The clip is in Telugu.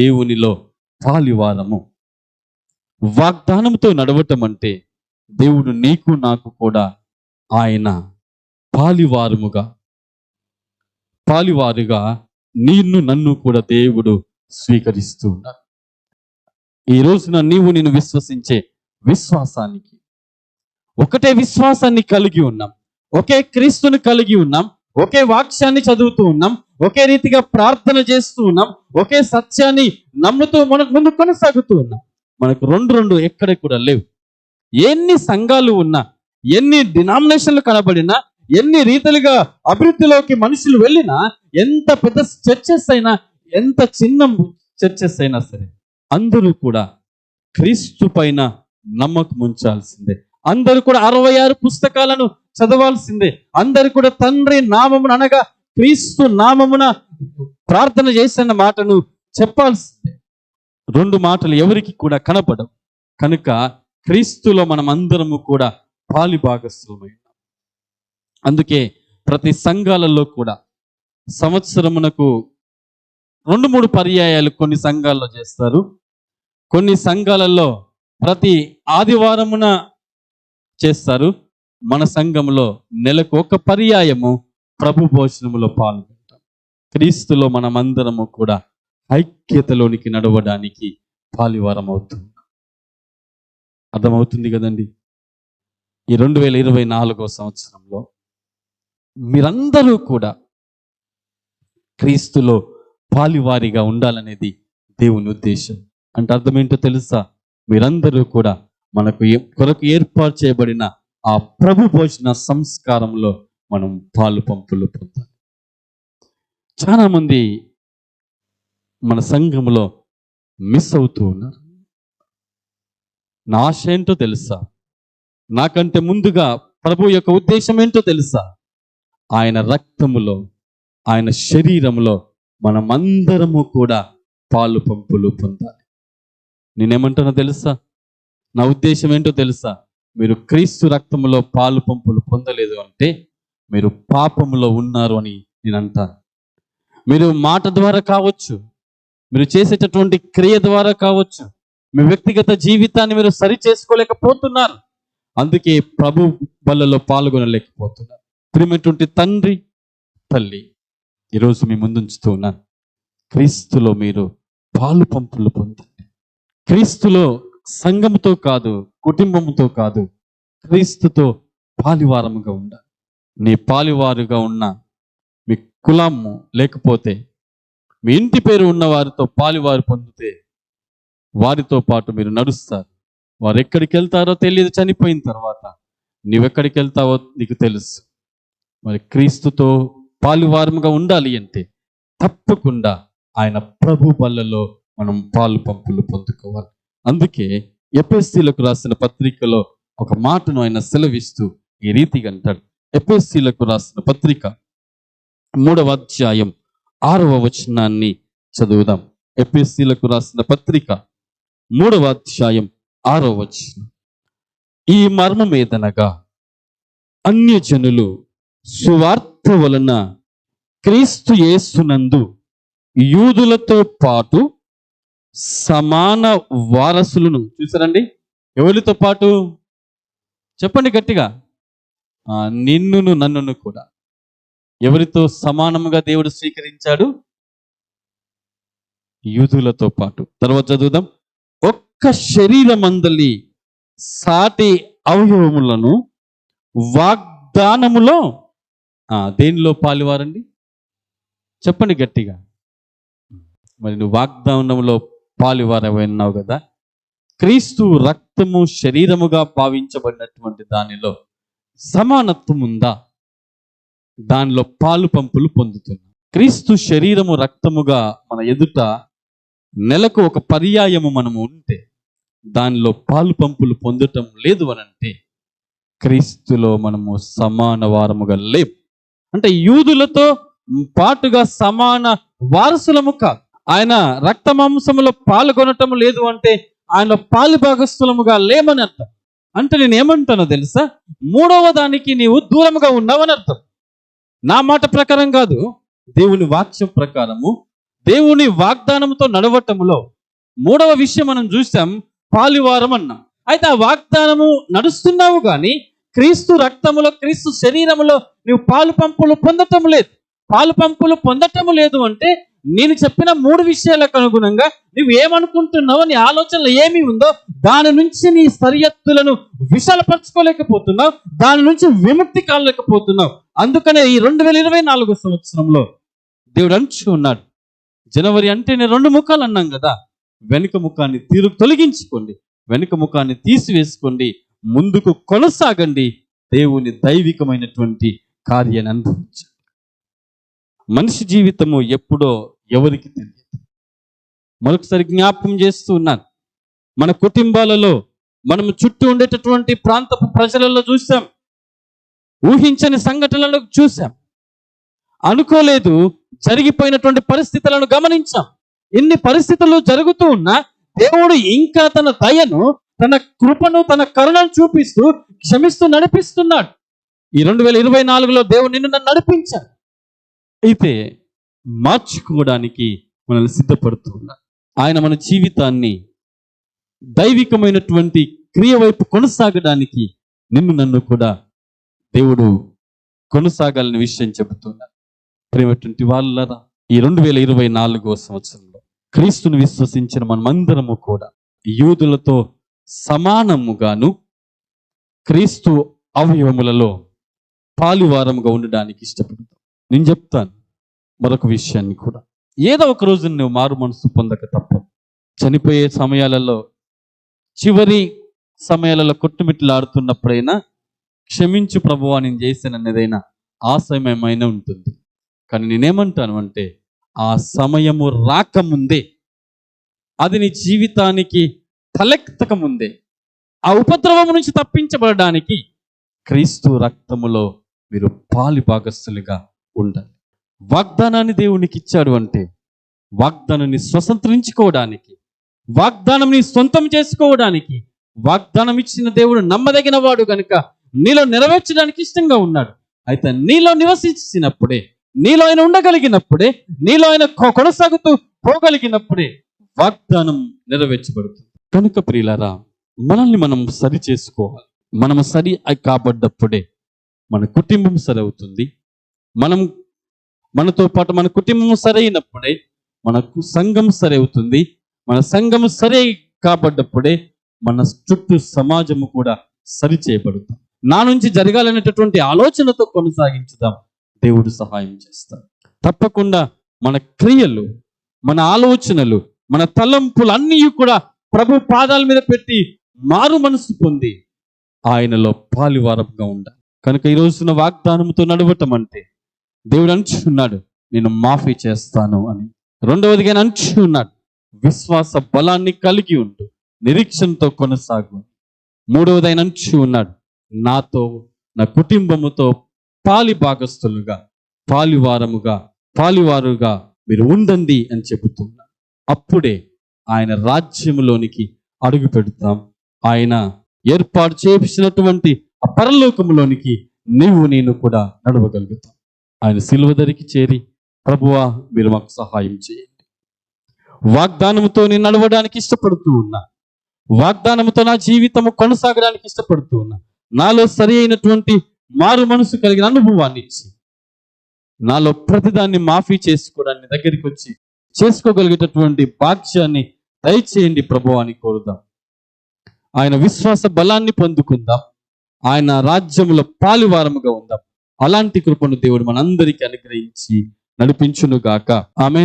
దేవునిలో పాలివారము వాగ్దానంతో నడవటం అంటే దేవుడు నీకు నాకు కూడా ఆయన పాలివారముగా పాలివారుగా నిన్ను నన్ను కూడా దేవుడు స్వీకరిస్తూ ఉన్నాడు. ఈ రోజున నీవు నేను విశ్వసించే విశ్వాసానికి ఒకటే విశ్వాసాన్ని కలిగి ఉన్నాం. ఒకే క్రీస్తుని కలిగి ఉన్నాం. ఒకే వాక్యాన్ని చదువుతూ ఉన్నాం. ఒకే రీతిగా ప్రార్థన చేస్తూ ఉన్నాం. ఒకే సత్యాన్ని నమ్ముతూ మనకు ముందు కొనసాగుతూ ఉన్నాం. మనకు రెండు రెండు ఎక్కడ కూడా లేవు. ఎన్ని సంఘాలు ఉన్నా ఎన్ని డినామినేషన్లు కనబడినా ఎన్ని రీతిలుగా అభివృద్ధిలోకి మనుషులు వెళ్ళినా ఎంత పెద్ద చర్చెస్ అయినా ఎంత చిన్న చర్చెస్ అయినా సరే అందరూ కూడా క్రీస్తు పైన నమ్మకం ఉంచాల్సిందే. అందరూ కూడా అరవై ఆరు పుస్తకాలను చదవాల్సిందే. అందరు కూడా తండ్రి నామమును అనగా క్రీస్తు నామమున ప్రార్థన చేసిన మాటను చెప్పాల్సిందే. రెండు మాటలు ఎవరికి కూడా కనపడవు. కనుక క్రీస్తులో మనం అందరము కూడా పాలి భాగస్థులమై అందుకే ప్రతి సంఘాలలో కూడా సంవత్సరమునకు రెండు మూడు పర్యాయాలు కొన్ని సంఘాల్లో చేస్తారు. కొన్ని సంఘాలలో ప్రతి ఆదివారమున చేస్తారు. మన సంఘంలో నెలకు ఒక పర్యాయము ప్రభు భోజనములో పాల్గొంటాం. క్రీస్తులో మనమందరము కూడా ఐక్యతలోనికి నడవడానికి పాలివారం అవుతుంది అర్థమవుతుంది కదండి? ఈ రెండు వేల ఇరవై నాలుగో సంవత్సరంలో మీరందరూ కూడా క్రీస్తులో పాలివారిగా ఉండాలనేది దేవుని ఉద్దేశం. అంటే అర్థం ఏంటో తెలుసా? మీరందరూ కూడా మనకు ఏ- కొరకు ఏర్పాటు చేయబడిన ఆ ప్రభు భోజన సంస్కారంలో మనం పాలు పంపులు పొందాలి. చాలా మంది మన సంఘంలో మిస్ అవుతూ ఉన్నారు. నా ఆశ ఏంటో తెలుసా? నాకంటే ముందుగా ప్రభు యొక్క ఉద్దేశం ఏంటో తెలుసా? ఆయన రక్తములో ఆయన శరీరంలో మనమందరము కూడా పాలు పంపులు పొందాలి. నేనేమంటానో తెలుసా? నా ఉద్దేశం ఏంటో తెలుసా? మీరు క్రీస్తు రక్తములో పాలు పంపులు పొందలేదు అంటే మీరు పాపములో ఉన్నారు అని నేను అంటాను. మీరు మాట ద్వారా కావచ్చు మీరు చేసేటటువంటి క్రియ ద్వారా కావచ్చు మీ వ్యక్తిగత జీవితాన్ని మీరు సరి చేసుకోలేకపోతున్నారు. అందుకే ప్రభు బలలో పాల్గొనలేకపోతున్నారు. ప్రియమైనటువంటి తండ్రి తల్లి ఈరోజు మీ ముందుంచుతూ ఉన్నాను. క్రీస్తులో మీరు పాలు పంపులు పొందండి. క్రీస్తులో సంఘముతో కాదు కుటుంబంతో కాదు క్రీస్తుతో పాలివారముగా ఉండాలి. నీ పాలివారుగా ఉన్న మీ కులము లేకపోతే మీ ఇంటి పేరు ఉన్న వారితో పాలివారు పొందితే వారితో పాటు మీరు నడుస్తారు. వారు ఎక్కడికి వెళ్తారో తెలియదు చనిపోయిన తర్వాత. నువ్వెక్కడికి వెళ్తావో నీకు తెలుసు. మరి క్రీస్తుతో పాలువారముగా ఉండాలి అంటే తప్పకుండా ఆయన ప్రభు బల్లలో మనం పాలు పంపులు పొందుకోవాలి. అందుకే ఎపిఎస్సీలకు రాసిన పత్రికలో ఒక మాటను ఆయన సెలవిస్తూ ఈ రీతిగా అంటాడు. ఎపిఎస్సీలకు రాసిన పత్రిక మూడవ అధ్యాయం ఆరవ వచనాన్ని చదువుదాం. ఎపిఎస్సీలకు రాసిన పత్రిక మూడవ అధ్యాయం ఆరవ వచనం. ఈ మర్మం ఏదనగా అన్యజనులు సువార్త వలన క్రీస్తు యేసునందు యూదులతో పాటు సమాన వారసులను చూసారండి ఎవరితో పాటు? చెప్పండి గట్టిగా. నిన్నును నన్నును కూడా. ఎవరితో సమానముగా దేవుడు స్వీకరించాడు? యూదులతో పాటు. తర్వాత చదువుదాం. ఒక్క శరీరమందలి సాటి అవయవములను వాగ్దానములో దేనిలో పాలువారండి? చెప్పండి గట్టిగా. మరి నువ్వు వాగ్దానంలో పాలువారమైనావు కదా. క్రీస్తు రక్తము శరీరముగా భావించబడినటువంటి దానిలో సమానత్వం ఉందా దానిలో పాలు పంపులు పొందుతున్నాం. క్రీస్తు శరీరము రక్తముగా మన ఎదుట నెలకు ఒక పర్యాయము మనము ఉంటే దానిలో పాలు పంపులు పొందటం లేదు అని అంటే క్రీస్తులో మనము సమాన వారముగా లేవు అంటే యూదులతో పాటుగా సమాన వారసులము కాదు. ఆయన రక్త మాంసములో పాల్గొనటం లేదు అంటే ఆయన పాలు భాగస్థులముగా లేమని అర్థం. అంటే నేను ఏమంటానో తెలుసా? మూడవ దానికి నీవు దూరముగా ఉన్నావని అర్థం. నా మాట ప్రకారం కాదు దేవుని వాక్యం ప్రకారము దేవుని వాగ్దానంతో నడవటములో. మూడవ విషయం మనం చూసాం పాలివారం అన్నాం. అయితే ఆ వాగ్దానము నడుస్తున్నావు కానీ క్రీస్తు రక్తములో క్రీస్తు శరీరములో నువ్వు పాలు పంపులు పొందటం లేదు. పాలు పంపులు పొందటం లేదు అంటే నేను చెప్పిన మూడు విషయాలకు అనుగుణంగా నువ్వు ఏమనుకుంటున్నావో నీ ఆలోచనలో ఏమి ఉందో దాని నుంచి నీ సరియత్తులను విశాలపరచుకోలేకపోతున్నావు దాని నుంచి విముక్తి కాలేకపోతున్నావు. అందుకనే ఈ రెండు వేల ఇరవై నాలుగో సంవత్సరంలో దేవుడు అంచు ఉన్నాడు. జనవరి నేను రెండు ముఖాలు అన్నాం కదా. వెనుక ముఖాన్ని తీరు తొలగించుకోండి. వెనుక ముఖాన్ని తీసివేసుకోండి. ముందుకు కొనసాగండి. దేవుని దైవికమైనటువంటి కార్యాన్ని అనుభవించండి. మనిషి జీవితము ఎప్పుడో ఎవరికి తెలియదు. మరొకసారి జ్ఞాపకం చేస్తూ ఉన్నాను. మన కుటుంబాలలో మనం చుట్టూ ఉండేటటువంటి ప్రాంతపు ప్రజలలో చూసాం ఊహించని సంఘటనలను చూసాం అనుకోలేదు జరిగిపోయినటువంటి పరిస్థితులను గమనించాం. ఇన్ని పరిస్థితులు జరుగుతూ ఉన్నా దేవుడు ఇంకా తన దయను తన కృపను తన కరుణను చూపిస్తూ క్షమిస్తూ నడిపిస్తున్నాడు. ఈ రెండు వేల ఇరవై నాలుగులో దేవుడు నిన్ను నన్ను నడిపించాడు. అయితే మార్చుకోవడానికి మనల్ని సిద్ధపడుతున్నారు ఆయన మన జీవితాన్ని దైవికమైనటువంటి క్రియ వైపు కొనసాగడానికి నిన్ను నన్ను కూడా దేవుడు కొనసాగాలని విషయం చెబుతున్నారు ప్రేమటువంటి వాళ్ళరా ఈ రెండు వేల ఇరవై నాలుగో సంవత్సరంలో క్రీస్తుని విశ్వసించిన మనమందరము కూడా యూదులతో సమానముగాను క్రీస్తు అవయవములలో పాలువారముగా ఉండడానికి ఇష్టపడు నేను చెప్తాను మరొక విషయాన్ని కూడా. ఏదో ఒక రోజు నువ్వు మారు మనసు పొందక తప్ప చనిపోయే సమయాలలో చివరి సమయాలలో కొట్టుమిట్లాడుతున్నప్పుడైనా క్షమించు ప్రభువా నేను చేశాననేదైనా ఆ సమయమైనా ఉంటుంది. కానీ నేనేమంటాను అంటే ఆ సమయము రాకముందే అది నీ జీవితానికి తలెత్తక ముందే ఆ ఉపద్రవం నుంచి తప్పించబడడానికి క్రీస్తు రక్తములో మీరు పాలి భాగస్థులుగా ఉండాలి. వాగ్దానాన్ని దేవునికి ఇచ్చాడు అంటే వాగ్దానాన్ని స్వతంత్రించుకోవడానికి వాగ్దానంని సొంతం చేసుకోవడానికి వాగ్దానం ఇచ్చిన దేవుడు నమ్మదగిన వాడు కనుక నీలో నెరవేర్చడానికి ఇష్టంగా ఉన్నాడు. అయితే నీలో నివసించినప్పుడే నీలో ఆయన ఉండగలిగినప్పుడే నీలో ఆయన కొనసాగుతూ పోగలిగినప్పుడే వాగ్దానం నెరవేర్చబడుతుంది. కనుక ప్రియులరా మనల్ని మనం సరి చేసుకోవాలి. మనము సరి కాబడ్డప్పుడే మన కుటుంబం సరి అవుతుంది. మనం మనతో పాటు మన కుటుంబం సరైనప్పుడే మనకు సంఘం సరి అవుతుంది మన సంఘం సరే కాబడ్డప్పుడే మన చుట్టూ సమాజము కూడా సరి చేయబడుతుంది. నా నుంచి జరగాలనేటటువంటి ఆలోచనతో కొనసాగించుదాం. దేవుడు సహాయం చేస్తాడు. తప్పకుండా మన క్రియలు మన ఆలోచనలు మన తలంపులు అన్నీ కూడా ప్రభు పాదాల మీద పెట్టి మారు మనసు పొంది ఆయనలో పాలివారంగా ఉండాలి. కనుక ఈ రోజున వాగ్దానంతో నడవటం అంటే దేవుడు అంచున్నాడు నేను మాఫీ చేస్తాను అని. రెండవదిగా ఆయన అంచున్నాడు విశ్వాస బలాన్ని కలిగి ఉండు నిరీక్షణతో కొనసాగు మూడవదైన అంచు ఉన్నాడు నాతో నా కుటుంబముతో పాలి భాగస్థులుగా పాలివారముగా పాలివారుగా మీరు ఉండండి అని చెబుతున్నా. అప్పుడే ఆయన రాజ్యములోనికి అడుగు పెడతాం. ఆయన ఏర్పాటు చేసినటువంటి ఆ పరలోకంలోనికి నీవు నేను కూడా నడవగలుగుతాం. ఆయన సిలువ ధరికి చేరి ప్రభువా మీరు మాకు సహాయం చేయండి. వాగ్దానముతో నేను నడవడానికి ఇష్టపడుతూ ఉన్నా. వాగ్దానముతో నా జీవితము కొనసాగడానికి ఇష్టపడుతూ ఉన్నా. నాలో సరి అయినటువంటి మారు మనసు కలిగిన అనుభవాన్ని ఇచ్చి నాలో ప్రతిదాన్ని మాఫీ చేసుకోవడాన్ని దగ్గరికి వచ్చి చేసుకోగలిగేటటువంటి భాగ్యాన్ని దయచేయండి ప్రభు అని కోరుదాం. ఆయన విశ్వాస బలాన్ని పొందుకుందాం. ఆయన రాజ్యములో పాలివారముగా ఉందాం. అలాంటి కృపను దేవుడు మనందరికీ అనుగ్రహించి నడిపించును గాక ఆమె